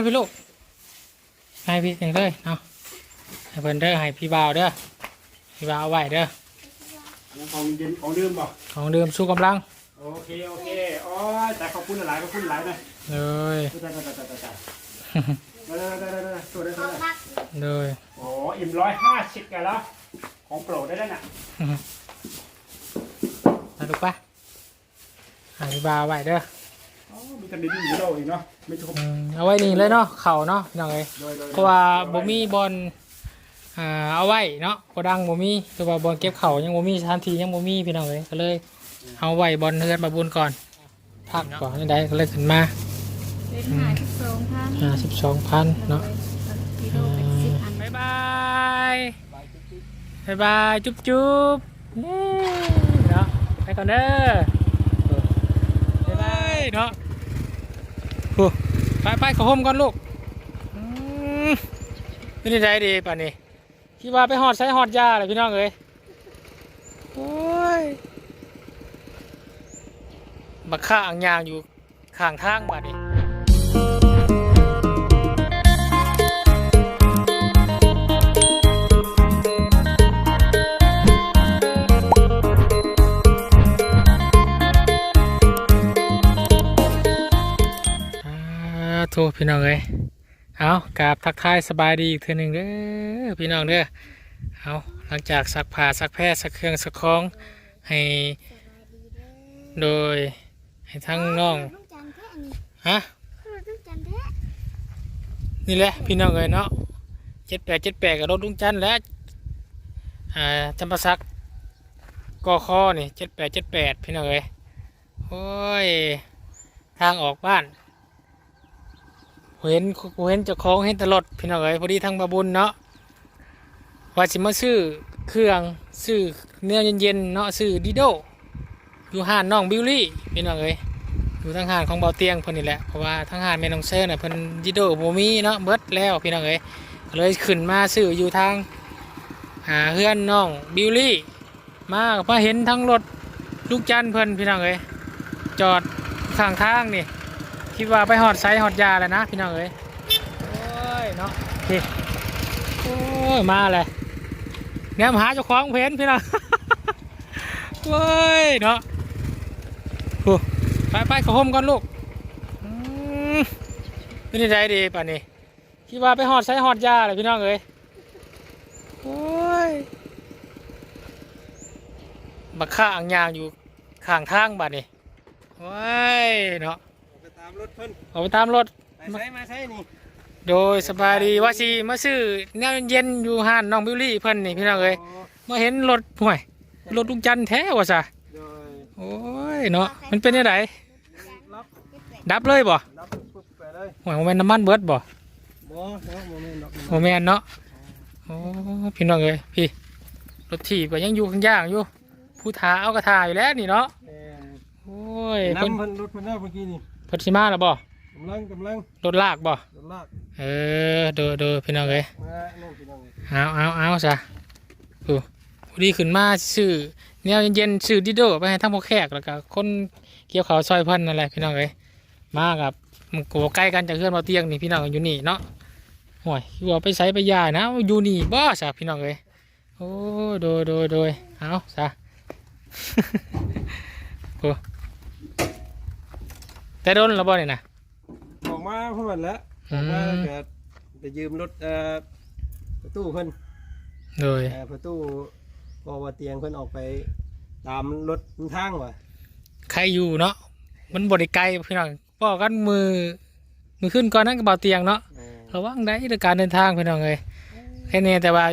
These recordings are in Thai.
กันพี่ลูกให้พี่เองเลยเนาะให้เพิ่นเด้อให้พี่บ่าวเด้อพี่บ่าวเอาไว้เด้อของเย็นของดื่มบ่ของดื่มสู้กำลังโอเคโอเคอ๋อแต่ขอบคุณหลายขอบคุณหลายนะเลยจ้าจ้าจ้าจ้าจ้าได้ได้ได้ได้ตัวได้ตัวได้เลยโอ้อิ่มร้อยห้าสิบกันแล้วของโปรดได้แล้วน่ะมาดูกปะให้พี่บ่าวเอาไว้เด้อ อ๋อมีกันดีๆอยู่เราอีกเนาะไม่ทุบอืมเอาไว้นี่เลยเนาะเข่าเนาะพี่น้องเอ้ย โดยโดยเพราะว่าบ่มีบอลอ่าเอาไว้เนาะโกดังบ่มีแต่ว่าบอลเก็บเข่ายังบ่มีสถานที่ยังบ่มีพี่น้องเอ้ยก็เลยเอาไว้บอลเฮือนมาบุญก่อนพักก่อนได้ก็เลยขึ้นมาเป็นหาสิบสองพันห้าสิบสองพันเนาะกิโลเป็นสิบพันบายบายบายบายจุ๊บจุ๊บเย้เนาะไปก่อนเด้อบายบายเนาะโอ้ ไปไปขอห่มก่อนลูกอืมไม่ได้ใจดีป่านนี้คิดว่าไปหอดใช้หอดยาเลยพี่น้องเอ้ยโอ้ยบักข้าอ่างยางอยู่ข้างทางมานนี้าโทษพี่น้องเอ้ยเอากราบทักทายสบายดีอีกเทื่อหนึ่งเด้อพี่น้องเด้อเอาหลังจากซักผ้าซักแพร่ซักเครื่องซักของให้โดยให้ทั้งน้องลูกจันแท้นี่ฮะลูกจันแท้นี่แหละพี่น้องเอ้ยเนาะเจ็ดแปดเจ็ดแปดกับรถลุงจันทร์และอ่าจำปาสักกอคอนี่เจ็ดแปดเจ็ดแปดพี่น้องเอ้ยโอ้ยทางออกบ้าน เห็นเห็นเจ้าของเห็นตลอดพี่น้องเอ้ยพอดีทางบาบุญเนาะว่าสิมาซื้อเครื่องซื้อเนื้อเย็นๆเนาะซื้อดิโดอยู่ห้านน้องบิวลี่พี่น้องเอ้ยอยู่ทางห้านของเบาเตียงเพิ่นนี่แหละเพราะว่าทางห้านแม่น้องเซอร์น่ะเพิ่นดิโดบ่มีเนาะเบิดแล้วพี่น้องเอ้ยเลยขึ้นมาซื้ออยู่ทางหาเพื่อนน้องบิวลี่มามาเห็นทั้งรถลูกจันเพิ่นพี่น้องเอ้ยจอดข้างทางนี่ คิดว่าไปหอดไซหอดยาแล้วนะพี่น้องเอ้ยโอ้ยเนาะพี่โอ้ยมาเลยเนี่ยมาหาเจ้าของเพนพี่น้องโอ้ยเนาะโอ้ไปไปข้าห้มก่อนลูกอืมไม่ได้ดีป่านนี้คิดว่าไปหอดไซหอดยาเลยพี่น้องเอ้ยโอ้ยบักข้าอ่างยางอยู่ข้างทางบ้านนี้โอ้ยเนาะ ตามรถเพิ่นออกไปตามรถ ไปใช้มาใช้นี่โดยสบายดีว่าสิมาซื้อแนวเย็นอยู่ห้านน้องบิวลี่เพิ่นนี่พี่น้องเอ้ยมาเห็นรถห่วยรถลุงจันทร์แท้ว่าซะโดยโอ้ยเนาะมันเป็นยังไงล็อกดับเลยบ่รับปุ๊บไปเลยห่วยโมเมนน้ำมันเบิดบ่บ่เนาะโมเมนต์ดอกโมเมนเนาะโอ้พี่น้องเอ้ยพี่รถถีบก็ยังอยู่ข้างย่างอยู่ผู้ท้าเอากระทาอยู่แล้วนี่เนาะแม่นโอ้ยเพิ่นน้ำเพิ่นรถเพิ่นได้เมื่อกี้นี่เพิ่นสิมาแล้วบ่กำลังกำลังรถลากบ่รถลากเออโดยโดยพี่น้องเอ้ยมาโน่นพี่น้องเอาเอาเอาซะดูพอดีขึ้นมาซื้อแนวเย็นๆซื้อดิโดไปให้ทั้งพวกแขกแล้วก็คนเกี่ยวเขาวซอยเพันนั่นแหละพี่น้องเอ้ยมากับมันก็บ่ใกล้กันจากเพื่อนมาเตียงนี่พี่น้องอยู่นี่เนาะห่วยอยู่ว่าไปใส่ไปยายนะอยู่นี่บ่ซะพี่น้องเอ้ยโอ้โดยโดยโดยเอาซะ โอ้ แต่โดนแล้วบ่เนี่ยนะออกมาเพิ่นแล้วอืออกมามก็ไปยืมรถเอ่อประตูเพิ่นโดยเอ่อประตูพอว่าเตียงเพิ่นออกไปตามรถทางว่ะใครอยู่เนาะมันบริไกลพี่น้องบอกกันมือมือขึ้นก่อนนั้นก็เบาเตียงเนาะเออระวังได้ในการเดินทางพี่น้องเลยแค่นี้แต่ว่า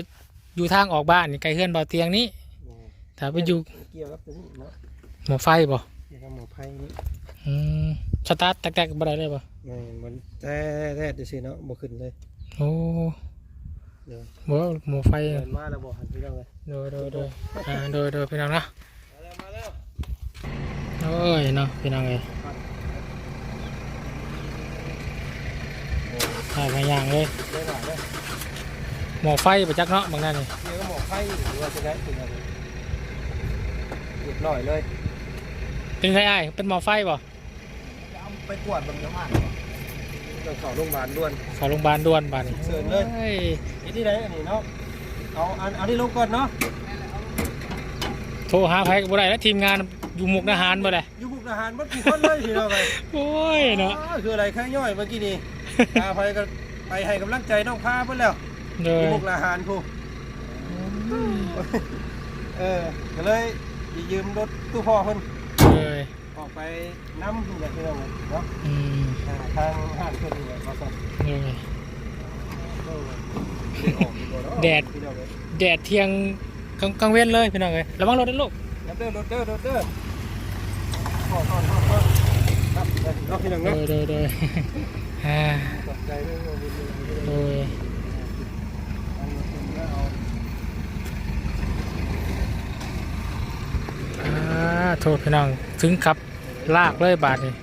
อยู่ทางออกบ้านนี่ไกลเพื่อนเบาเตียงนี้เออถ้าไปอยู่เกี่ยวกับตัวนี้เนาะหมอไฟบ่เกี่ยวกับหมอไผ่นี่ อืมสตาร์ทแตกๆบ่ได้เลยบ่แม่นมันแต่แต่จะสิเนาะบ่ขึ้นเลยโอ้เดี๋ยวบ่หมอไฟเดินมาแล้วบ่หันพี่น้องเลยโดยโดยโดยอ่าโดยโดยพี่น้องเนาะมาแล้วมาแล้วโอ้ยเนาะพี่น้องเลยถ่ายมาอย่างเลยได้หลายเด้อหมอไฟประจักเนาะบางนั่นนี่เกี่ยวกับหมอไผ่หรือว่าจะได้เป็นอะไรเรียบร้อยเลยเป็นไงอ้ายเป็นหมอไฟบ่จะเอา ไปกวดบนกระมันโต้องเข้าโรงพยาบาลด่วนเข้าโรงพยาบาลด่วนบาดนี้เชิญเลยโอ้ยเฮ็ดที่ไหนอันนี้เนาะเอาอันเอาที่ลงก่อนเนาะโทรหาไผก็บ่ได้แล้วทีมงานอยู่มุกดาหารบ่ได้อยู่มุกดาหารบ่กี่คนเลยพี่น้องไปโอ้ยเนาะอ๋อคืออะไรแค่ย่อยเมื่อกี้นี่พาไปก็ไปให้กำลังใจน้องพาเพิ่นแล้วเลอยู่ยมุกดาหารครูเออก็เลยสิยืมรถตู้พ่อเพิ่นเลย ออกไปน้ำนี่แหละพี่น้องเนาะอืมอ่าทางห้างเพิ่นนี่แหละมาสั่นเลยเออได้ออกดีกว่าเนาะแดด พี่น้องเอ้ยแดดเที่ยงกลางกลางเว้นเลยพี่น้องเอ้ยระวังรถด้วยลูกรถเด้อรถเด้อรถเด้อขอขอขอขอครับเด้อเนาะพี่น้องโดเนาะยโดยโดยอ่าขอบใจเด้อพี่น้องโดยอันนี้เป็นเรื่องเอาอ่าโทษพี่น้องถึงขับ ลากเลยบาทนี่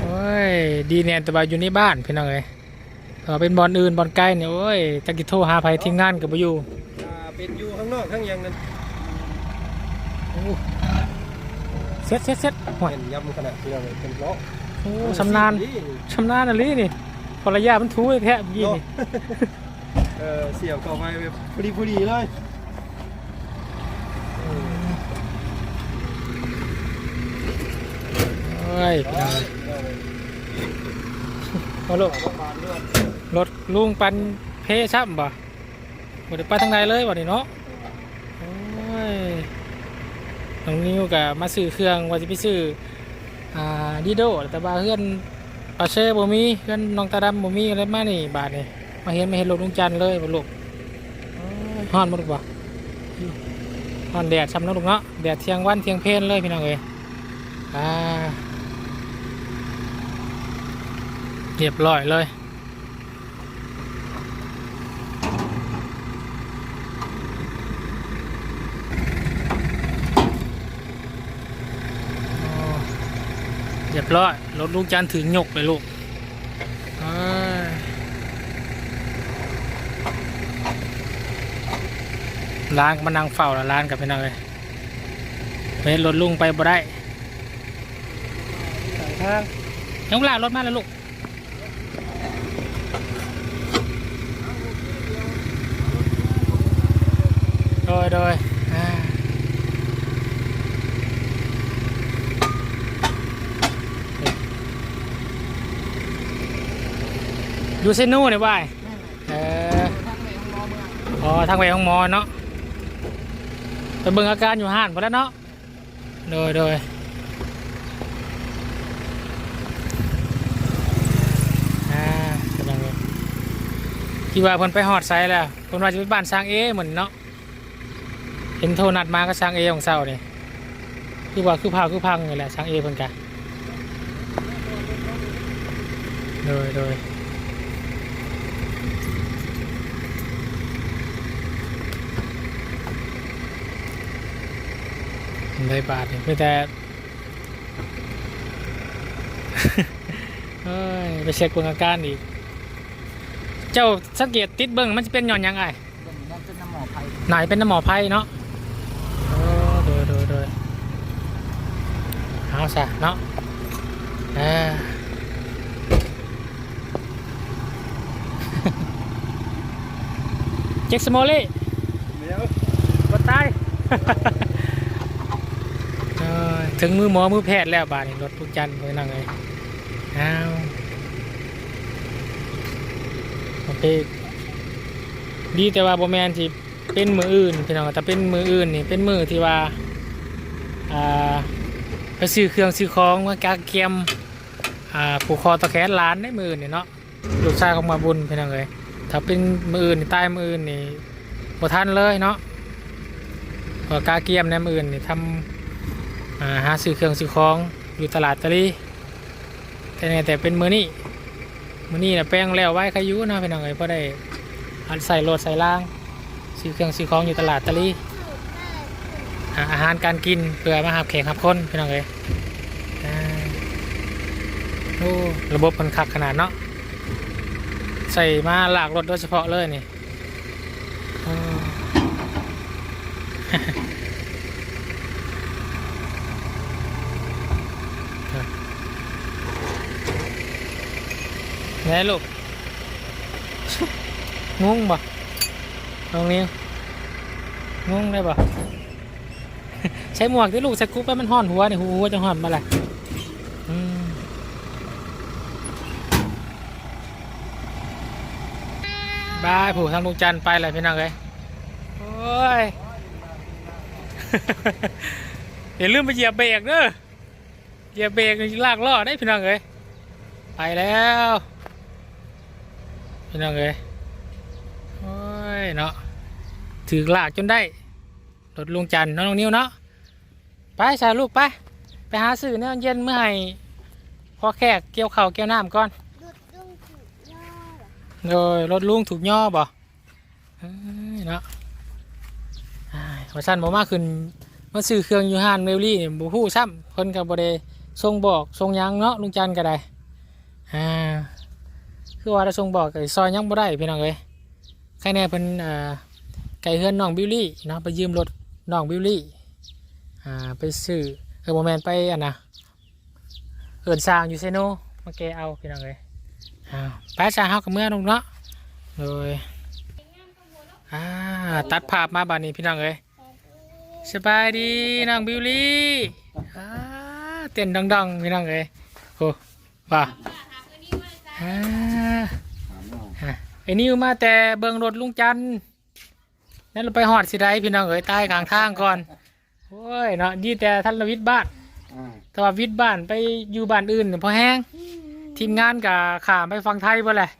โอ้ยดีเนี่ยแต่ว่าอยู่ในบ้านพี่น้องเอ้ยเออเป็นบอลอื่นบอลใกล้เนี่ยโอ้ยตะกี้โทรหาไผทีมงานกับอยู่อ่าเป็นอยู่ข้างนอกข้างยังนั้นโอ้เซ็ตเซ็ตเซ็ตโอ้ยเห็นยำขนาดที่เราเป็นเลาะโอ้ชำนาญชำนาญอะไรนี่ภรรยามันทูเลยแท้เมื่อกี้เนาะนี่เออเสียบเข้าไปแบบพอดีพอดีเลยเออ โอ้ยพี่น้องเอ้ยโอ้ลูกรถลุงปันเพช่ำบ่บ่ได้ไปทางใดเลยบ่นี่เนาะโอ้ยน้องนิวก็มาซื้อเครื่องว่าจะไปซื้ออ่าดีโดแต่ว่าเพื่อนปาเช่บ่มีเพื่อนน้องตาดำบ่มีอะไรมานี่บาทนี่มาเห็นมาเห็นรถลุงจันเลยบ่ลูกโอ้ยฮ้อนบ่ลูกบ่ฮ้อนแดดช้ำนะลูกเนาะแดดเที่ยงวันเที่ยงเพลนเลยพี่น้องเอ้ยอ่า เรียบร้อยเลย เรียบร้อย รถลูกจันทร์ถึงหยกเลยลูกเอ้ยร้านก็มานั่งเฝ้าแล้วร้านกับพี่น้องเลยเวทรถลุงไปบ่ได้สายทางยังลากรถมาแล้วลูก ยโดยอ่าอยู่เซนูเนี่ยว่ายเอออ๋อทางไปของหมอเนาะไปเบิ่งอาการอยู่ห้านพอแล้วเนาะโดยโดยอ่ากำลังเลยคิดว่าเพิ่นไปหอดไซแล้วเพิ่นว่าจะไปบ้านช้างเอเหมือนเนาะเห็นโทรนัดมาก็ช้างเอของเศร้านี่คือว่าคือพาวคือพังนี่แหละช้างเอเพิ่นกะโดยโดยได้บาทนี่เพื่อแต่เอ้ยไปเช็คเบิ่งอาการอีก เจ้าสังเกตติดเบิ่งมันจะเป็นหย่อนหยังไงนั่นเป็นน้ำหมอไผ่ไหนเป็นน้ำหมอไพ่เนาะเออโดยโดยโดย เอาซะเนาะเออเจ็กสโมลี่เดี๋ยวก็ตายเออถึงมือหมอมือแพทย์แล้วบาดนี้รถทุกจันทร์ไปนั่งเลยเอาโอเคดีแต่ว่าโบแมนที่เป็นมืออื่นพี่น้องแต่เป็นมืออื่นนี่เป็นมือที่ว่าอ่าไป ซื้อเครื่องซื้อของมากาเกียมอ่าผูกคอตะแคงร้านได้มืออื่นนี่เนาะลูกชายของมาบุญพี่น้องเลยถ้าเป็นมืออื่นใต้มืออื่นนี่บ่ทันเลยเนาะพอกาเกียมในมืออื่นนี่ทำอ่าหาซื้อเครื่องซื้อของอยู่ตลาดตะลีแต่เนี่ยแต่เป็นมือนี่มือนี่นะแป้งแล้วไว้ใครอยุเนาะพี่น้องเอ้ยพอได้อันใส่รถใส่ล่างซื้อเครื่องซื้อของอยู่ตลาดตะลีหา อาหารการกินเพื่อมาหาแขกรับคนพี่น้องเอ้ยอ่าโอ้ระบบมันคักขนาดเนาะใส่มาหลากรถโดยเฉพาะเลยนี่ไหนลูกงงบ่ตรงนี้งงได้บ่ ใช้หมวกที่ลูกใส่กุ๊บไปมันห่อนหัวนี่หัวจะห่อนมาแหละบายผู้ทางลุงจันไปเลยพี่น้องเลยโอ้ยอย่าลืมไปเหยียบเบรกเด้อเหยียบเบรกลากล้อได้พี่น้องเลยไปแล้วพี่น้องเลยโอ้ยเนาะถือลากจนได้รถลุงจันน้องนิ้วเนาะ ไปสายลูกไป ไปหาซื้อเนี่ยเย็นเมื่อไหร่พอแขกเกี่ยวเข่าวเกี่ยวน้ำก่อน ดุดดุ้งถูกย่อโดยรถลุงถูกย่อบ่เอ้ยเนาะอ้ายว่าสั้นบ่มาขึ้นมาซื้อเครื่องอยูฮานเมลลี่นี่บ่ฮู้ซ้ำเพิ่นก็บ่ได้ส่งบอกส่งหยังเนาะลุงจันทร์ก็ได้อ่าคือว่าถ้าส่งบอกก็ซอยหยังบ่ได้พี่น้องเอ้ยใครแน่เพิ่นอ่าไก่เฮือนน้องบิวลี่เนาะไปยืมรถน้องบิวลี่ อ่าไปซื้อเออบ่แม่นไปอันน่ะเอิ้นสร้างอยู่ไสโนมาแกเอาพี่น้องเอ้ยอ้าวไปชาเฮากับเมื่อลงเนาะเลยอ่าตัดภาพมาบานนี้พี่น้องเอ้ยสบายดีน้องบิวลี่อ่าเต้นดังๆพี่น้องเอ้ยโอ้ป่ะอ่าไอ้นิวมาแต่เบิงรถลุงจันนั่นเราไปหอดสิได้พี่น้องเอ้ยใต้กลางทางก่อน โอ้ยเนาะดีแต่ท่านละวิทย์บ้าน อ่าแต่ว่าวิทย์บ้านไปอยู่บ้านอื่นเนี่ยพอแห้งทีมงานกับข่ามไปฟังไทยบ่แหละ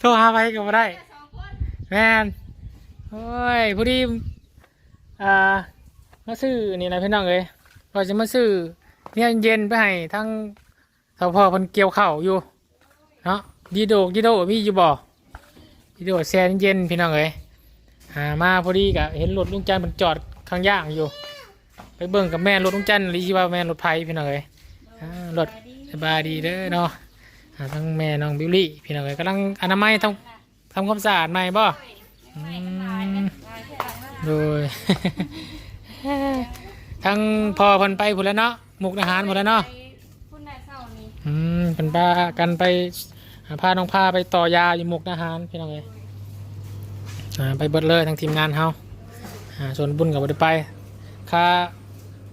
โทรหาไปก็บ่ได้ แม่นโอ้ยพอดีอ่ามาซื้อนี่นะพี่น้องเอ้ยเราจะมาซื้อเนี่ยเย็นไปให้ทั้งสพเพิ่นเกี่ยวข้าวอยู่เนาะดีโดกดีโดมีอยู่บ่ดีโดแซนเย็นพี่น้องเอ้ยอ่ามาพอดีกะเห็นรถลุงจันทร์มันจอด ข้างย่างอยู่ ไปเบิ่งกับแม่รถลุงจันร์หรือว่าแม่รถไผพี่น้องเอ้ยอ่ารถสบายดีเด้อเนาะอ่าทั้งแม่น้องบิวลี่พี่น้องเอ้ยกำลังอนามัยทำทำความสะอาดใหม่บ่อืมโดย ทั้งพอเพันไปพุ่นแล้วเนาะมุกอาหารพุ่นแล้วเนาะ คุณนายเศร้านี่อืมเป็นพากันไปหาพาน้องพาไปต่อยาอยู่มุกอาหารพี่น้องเอ้ยอ่าไปเบิดเลยทั้งทีมงานเฮา อ่าส่วนบุญกับบ่ได้ไปค่า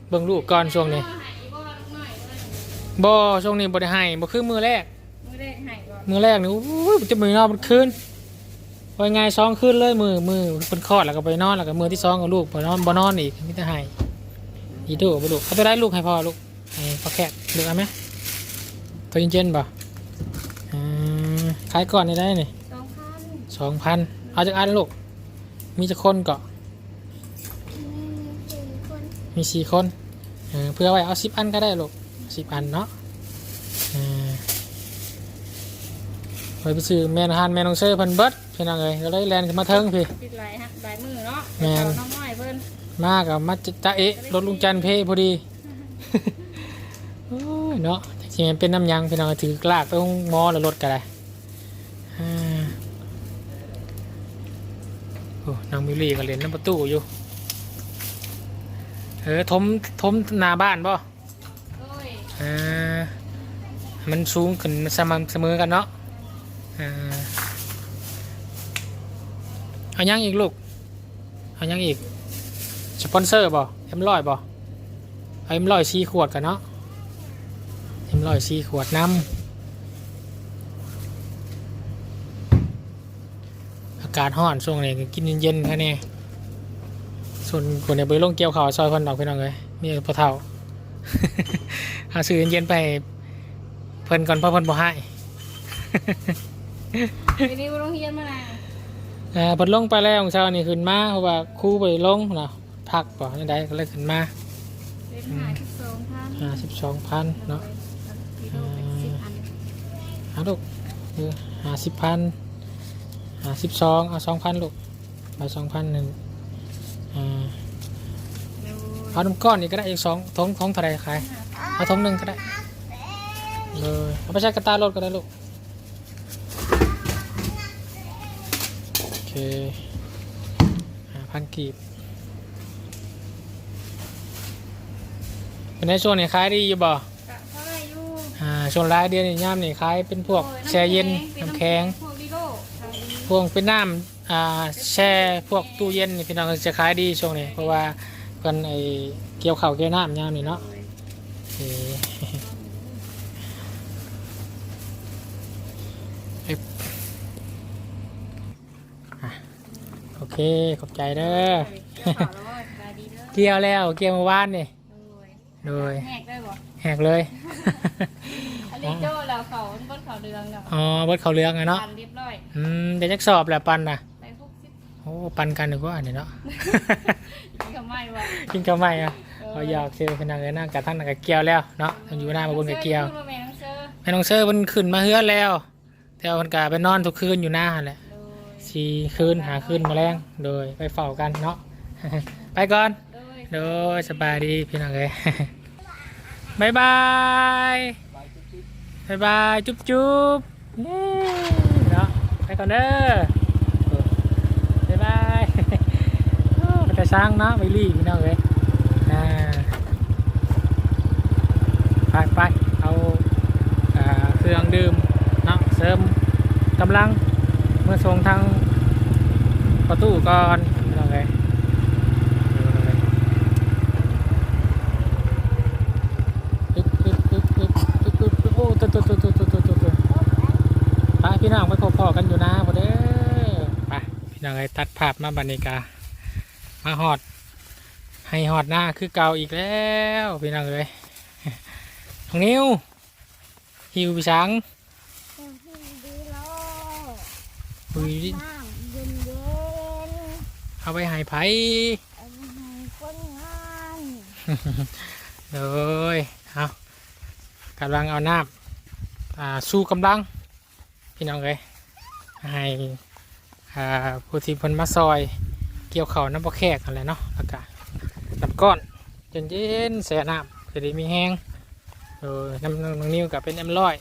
เบิ่งลูกก่อนช่วงนี้หายบ่ลูกหน่อยเลยบ่ช่วงนี้บ่ได้ให้บ่คือมือแรก มือแรกหายก่อนมือแรกนี่อู้ยจะมือนอนมันคืนพอไงสองคืนเลยมือมือเป็นคลอดแล้วก็ไปนอนแล้วก็มือที่สองกับลูกไปนอนบ่นอนอีกมิจะให้อีดูบ่ลูกเขาจะได้ลูกให้พ่อลูกให้พ่อแขกลูกเอาไหมตัวเย็นๆบ่อ่าขายก่อนได้ได้นี่สองพันสองพันเอาจากอันลูกมีจะคนเกาะ มีสี่คนมีสี่คนเออเพื่อไว้เอาสิบอันก็ได้ลูกสิบอันเนาะอ่าไปไปซื้อแมนฮันแมนองเซ่เพิ่นเบิดพี่น้องเอ้ยก็เลยแลนขึ้นมาเทิงพี่ติดหลายฮะหลายมือเนาะแม่นน้องน้อยเพิ่นมากับมาจะเอะรถลุงจันทร์เพพอดีโอ้ยเนาะที่มันเป็นน้ำยังพี่น้องถือกลากไปห้องหมอแล้วรถก็ได้อ่าโอ้นางมิลลี่ก็เล่นน้ำประตูอยู่ เออทมทมหนาบ้านบ่อ้ยอ่ามันสูงขึ้นสม่ำเสมอกันเนาะอ่าเอายังอีกลูกเอายังอีกสปอนเซอร์บ่เอ็มร้อยบ่เอาเอ็มร้อยสี่ขวดกันเนาะเอ็มร้อยสี่ขวดน้ำอากาศร้อนช่วงนี้ก็กินเย็นๆแค่นี้ ส่วนคนเนี่ยไปลงเกี่ยวข่าวซอยคนดอกพี่น้องเลยมีปลาเท่าหาซื้อเย็นๆไปให้เพิ่นก่อนเพราะเพิ่นบ่ให้ทีนี้โรงเรียนมาแล้วอ่าเพิ่นลงไปแล้วของเช้านี่ขึ้นมาเพราะว่าครูไปลงเนาะพักบ่ยังไดก็เลยขึ้นมาเป็นหายสิบสองพันห้าสิบสองพันเนาะกิโลเป็นสิบพันเอาลูกเออห้าสิบพันห้าสิบสองเอาสองพันลูกเอาสองพันหนึ่งอ่า เอาน้ำก้อนนี่ก็ได้อีกสองทงทงเท่าไรขายเอาทงหนึ่งก็ได้เลยเอาไปใช้กระตารถก็ได้ลูกโอเคห้าพันกีบเป็นในช่วงนี้ขายดีอยู่บ่กะเท่าไหรอยู่อ่าช่วงรายเดือนนี่ย่ามนี่ขายเป็นพวกโอ้แช่เย็นป็น้ำแข็งพวกดิโลขายดีพวกเป็นน้ำ อ่าแช่พวกตู้เย็นนี่พี่น้องก็จะขายดีช่วงนี้เพราะว่าเพิ่นไอเกี่ยวข้าวเกี่ยวน้ำย่ามนี่เนาะเอ้เอ้ยอะโอเคขอบใจเด้อเกี่ยวข่าวแล้วว่าขายดีเด้อเกี่ยวแล้วเกี่ยวเมื่อวานนี่โดยโดยแหกได้บ่แหกเลยอันนี้โจ้แล้วเขาบนเขาเรืองแล้วอ๋อเบิดเขาวเรืองอะเนาะปั่นเรียบร้อยอืมเดี๋ยวจักสอบแหละปันนะไปพวกสิบ โอ้ปันกันดีกว่าอันนี้เนาะกินกับไม่ว่ะกินข้าวไหมอะเอาอยากซื้อขนาดเงินนั่งกระทั่งนั่งกะเกียวแล้วเนาะต้องอยู่หน้ามาบนกะเกียวพูดาแม่น้องเซอร์แม่น้องเซอร์มันขึ้นมาเฮือนแล้วแต่ว่ามันกะไปนอนทุกคืนอยู่หน้าหั่นแหละโดยสี่คืนหาคืนมาแรงโดยไปเฝ้ากันเนาะไปก่อนโดยโดยสบายดีพี่น้องเอ้ยบายบายบายบายจุ๊บจุ๊บเย้เนาะไปก่อนเด้อบายบาย ช้างเนาะไม่รีบพี่น้องเอ้ยไปไปเอาเครื่องดื่มเนาะเสริมกำลังเมื่อส่งทางประตูก่อนพี่น้องเอ้ยปึ๊ปไปพี่น้องไปพอๆกันอยู่นะพอเด้อไปพี่น้องไอ้ตัดภาพมาบันนิกา มาหอด ให้หอดหน้าคือเก่าอีกแล้วพี่น้องเอ้ยน้องนิ้วหิวพี่ช้างดีโลอุ้ยน้ำเย็นเย็นเอาไปใหายไผเอาไปให้คนงานเลยเอากำลังเอาน้ำอ่าสู้กำลัง พี่น้องเอ้ยให้อ่าผู้ที่เพิ่นมาซอย เกี่ยวเขาน้ำปลาแขกกันแหละเนาะแล้วก็น้ำก้อนเย็นเย็นแสน้ำจะได้มีแห้งเออน้ำน้องนิ้วกับเป็นเอ็มร้อย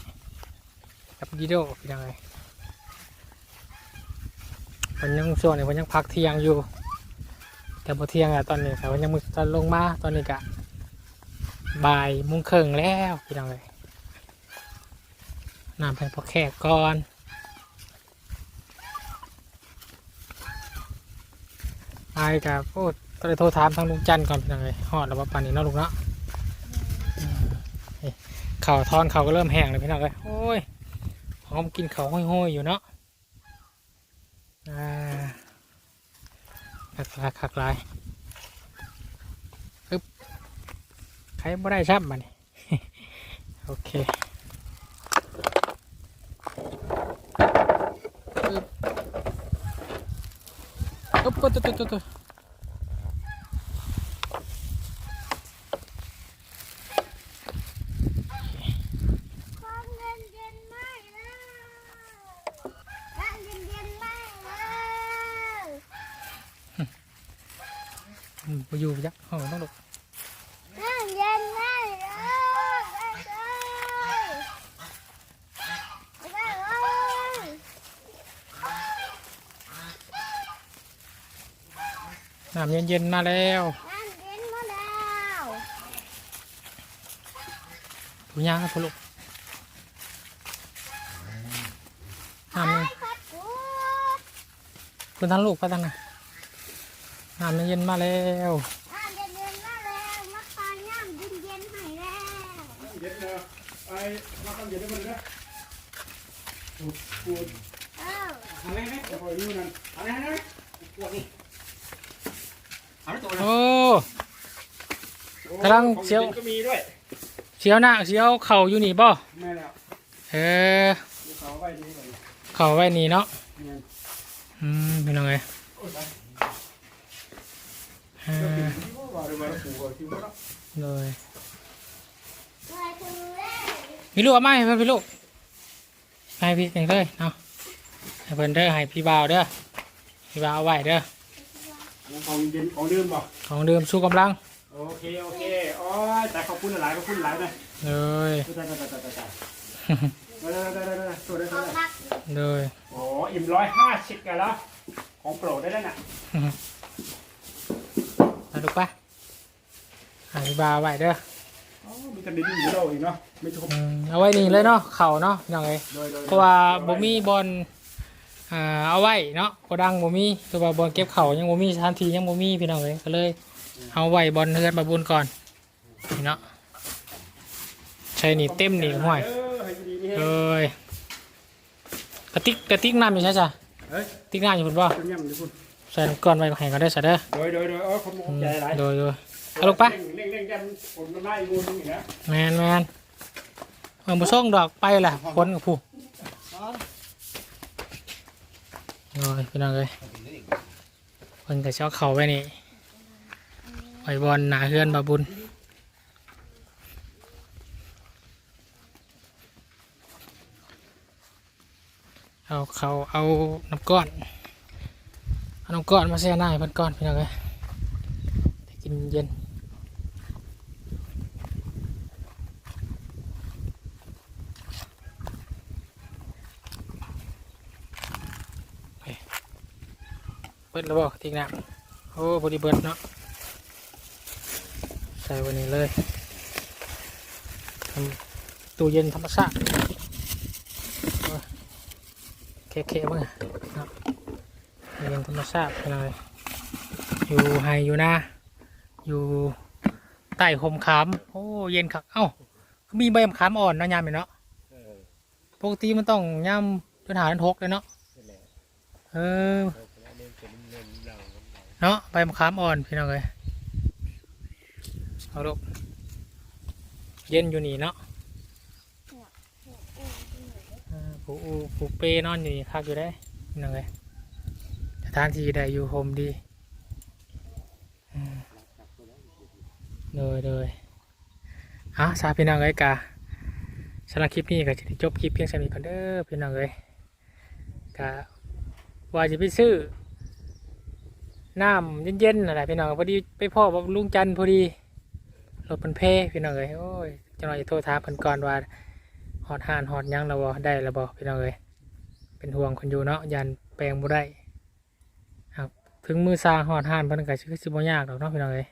กับดีโดพี่น้องเอ้ยเพิ่นยังช่วงนี้เพิ่นยังพักเที่ยงอยู่ แต่พอเที่ยงอะตอนนี้แต่ว่ายังมือตอนลงมาตอนนี้กะบ่ายมุ้งเครึ่งแล้วพี่น้องเลยน้ำเป็นพอแขกก่อน ไปกับพูดก็เลยโทรถามทางลุงจันก่อนพี่น้องเลยหอดแล้วว่าปานนี้เนาะลุงเนาะนี่เข่าทอนเข่าก็เริ่มแห้งเลยพี่น้องเลยโอ้ยหอมกินเข่าห้อยๆอยู่เนาะอ่าคักลายคักลายใครบ่ได้ชับมันโอเค อึ๊บตุ๊ดตุ๊ดตุ๊ดตุ๊ด ความเย็นเย็นไม่เลยน้ำเย็นเย็นไม่เลย อืมไปอยู่ยักษ์ห้องต้องหลบ น้ำเย็นไม่เลยไม่เลย น้ำเย็นๆมาแล้วน้ำเย็นมาแล้วถุงยางครับพ่อลูกน้ำนี่พัดกูคุณทั้งลูกไปตั้งนะน้ำเย็นๆมาแล้วน้ำเย็นเย็นมาแล้วมาปาน้ำเย็นเย็นให้แล้วเย็นเนอะไอ้มาทำเย็นได้มันนะปูดปูดเอออะไรไหมเดี๋ยวพออยู่นั่นอะไรนะปวดนี่เอาไว้ตัวนะ โอ้ กำลังเสียวของย็นก็มีด้วยเสียวหน้าเสียวเข่าอยู่นี่บ่แม่แล้วเออดูเขาไว้ดีเลยเข่าไว้นี่เนาะเนี่ยอืมเป็นยังไงโอ้ยไปอ่าว่าเดี๋ยวมาปูก่อนคิวแล้วเลยไปถึงแล้วมีลูกเอาไหมาให้เพื่อนพี่ลูกให้พี่เองเลยเนาะให้เพื่อนเด้อให้พี่บ่าวเด้อพี่บ่าวเอาไว้เด้อของเย็นของเดิมบ่ของเดิมสู้กำลังโอเคโอเค อ๋อแต่ขอบคุณหลายขอบคุณหลายนะเลยตายตายตายตายตายตายได้ได้ได้ได้ตัวได้ขตัวองได้รักเลยโอ้อิ่มร้อยห้าสิบกันแล้ว ของโปรดได้แล้วน่ะมาดูปะให้พี่บ่าวเอาไว้เด้ออ๋อมีกันดีๆอยู่แล้วอีกเนาะไม่ชมอืมเอาไว้นี่เลยเนาะเข่าเนาะพี่น้องเอ้ยโดยโดยเพราะว่าบ่มีบอลอ่าเอาไว้เนาะโกดังบ่มีคือว่าบอลเก็บเข่ายังบ่มีสถานที่ยังบ่มีพี่น้องเอ้ยก็เลย เอาไว้บอลเฮือนบาบุญก่อน นี่เนาะใช่นี่เต็มนี่ห้วยเออให้ดีนี่เอ้ยกระติกกระติกน้ำอยู่ใช่จ้ะเฮ้ยติ๊กน้ำอยู่พุ่นบ่เป็นยังไงคุณใส่น้ำก้อนไว้ให้ก็ได้ซะเด้อโดยโดยโดยเออขโมอืยมใจหลายโดยโดยเอาลูกไปเร่งเร่งกันผลมันได้อีกงูนึงอีกนะแมนแมนเออบ่ส่งดอกไปล่ะคนกับผู้โอ้ยพี่น้องเอ้ยเพิ่นก็สิเชาเข้าไว้นี่ไว้บอลหนาเฮือนบาบุญ เอาเขาเอาน้ำก้อนเอาน้ำก้อนมาแช่หน้าให้เพิ่นก้อนพี่น้องเอ้ยกินเย็นเบิดแล้วบ่ทิ้งน้ำโอ้พอดีเบิดเนาะใส่วันนี้เลยทำตู้เย็นธรรมชาติโอ้ย เคเคๆบ้างอะเนาะเย็นธรรมชาติไปเลยอยู่ไฮอยู่นาอยู่ใต้ห่มขามโอ้เย็นคักเอ้ามีใบมะขามอ่อนเนาะยามเนาะปกติมันต้องยามจนหาจนทกเลยเนาะเออเนาะใบมะขามอ่อนพี่น้องเลยเอาลูกเย็นอยู่นี่เนาะอ่า ผูอูผูเปนอนอยู่นี่คักอยู่ได้พี่น้องเลยสถานที่ได้อยู่โฮมดีอืมโดยโดยอะสาพี่น้องเลยกาสำหรับคลิปนี้ก็จะจบคลิปเพียงเท่นี้ก่อนเด้อพี่น้องเลยกาว่าจะไปซื้อน้ำเย็นๆอะไรพี่น้องพอดีไปพ่อกับลุงจันพอดีรถมันเพพี่น้องเลยโอ้ยจังหน่อยจะโทรถามเพิ่นก่อนว่า หอดหานหอดยังแล้วบ่ได้แล้วบ่พี่น้องเลยเป็นห่วงคนอยู่เนาะยันแปลงบ่ได้ครับถึงมือซางหอดหานเพิ่นก็สิคือสิบ่ยากดอกเนาะพี่น้องเลย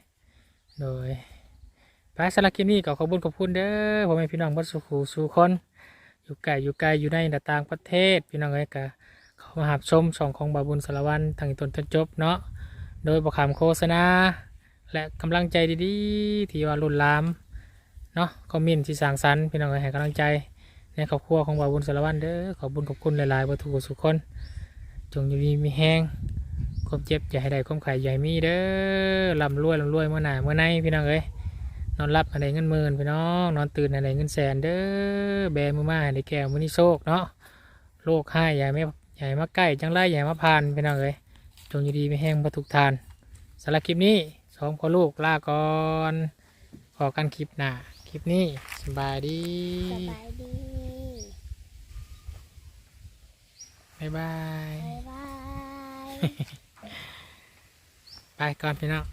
โดยไปสารบคลิปนี้ก็ขอบคุณขอบคุณเด้อพ่อแม่พี่น้องบ่สุขสู่คนอยู่ไกลอยู่ไกลอยู่ในต่างประเทศพี่น้องเอ้ยก็ข้ามาหับชมช่องของบาบุญสารวันทางตนจนจบเนาะโดยบอกคำโฆษณา และกำลังใจดีๆ ที่ว่ารุ่นลามเนาะคอมเมนต์ที่สร้างสรรค์พี่น้องเอ้ยให้กำลังใจ ในครอบครัวของบาวบุญสารวัตรเด้อขอบบุญขอบคุณหลายๆวัตถุสุขคน จงอยู่ดีมีแห้งความเจ็บอย่าให้ได้ความไข่ใหญ่มีเด้อลำรวยลำรวยเมื่อไหน้าเมื่อในพี่น้องเอ้ยนอนรับอะไรเงินหมื่นพี่น้องนอนตื่นอะไรเงินแสนเด้อแบมือมาให้ได้แก้วมือนี้โชคเนาะโรคให้อย่ไม่ให้มาใกล้จังไรให้มาผ่านพี่น้องเอ้ยจงอยู่ดีไม่แห้งประทุกทานสำหรับคลิปนี้สองพ่อลูกลาก่อนขอกันคลิปหน้าคลิปนี้สบายดีสบายดี บ๊ายบาย บ๊ายบาย ไปก่อนพี่น้อง